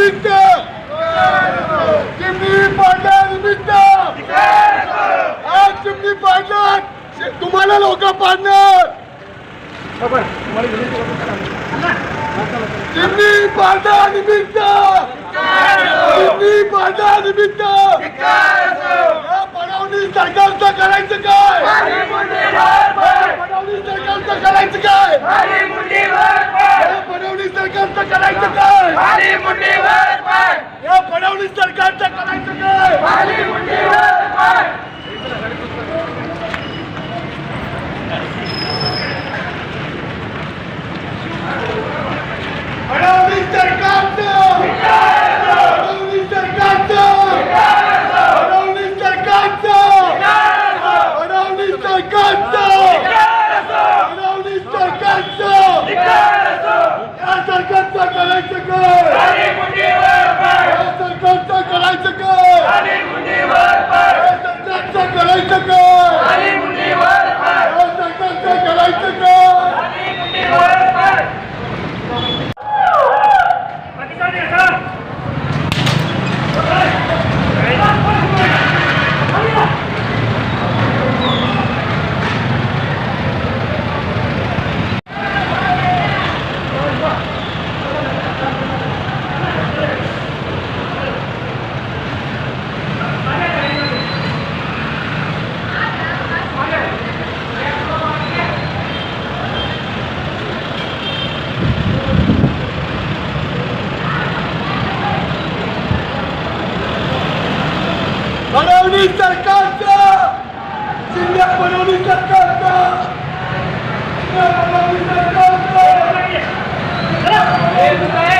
पाडा निमित्त चिमणी पाडा निमित्त आज चिमणी पाडणार तुम्हाला लोक पाडणार. चिमणी पाडा निमित्त चिमणी पाडा निमित्त या फडणवीस सरकारचं करायचं काय? पडवणी सरकारचं करायचं काय? Thank you.